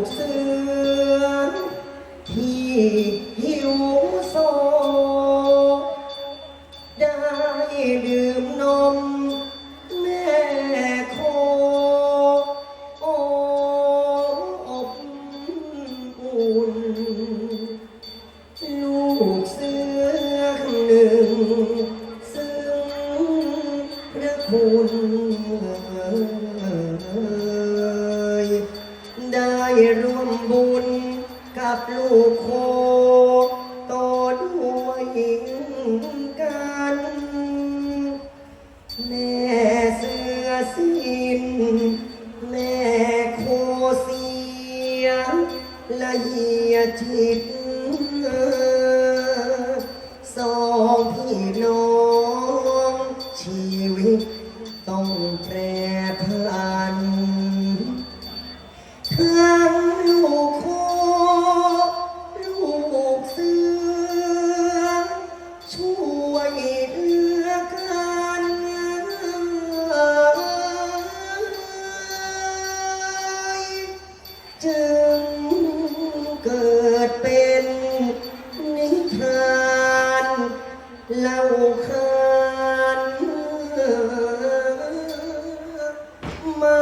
กเสือที่หิวโซ ได้ดื่มนม แม่โคโออบอุ่น ลูกเสือหนึ่ง ซึ่งพระคุณ ร่วมบุญกับลูกโคต่อด้วยกันแม่เสือสิ้นแม่โคเสียละเอียดจิตสองพี่น้องชีวิตต้องแปร เล่าขานมา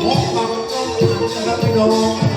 พบกับต้องอ่านนะครับพี่น้อง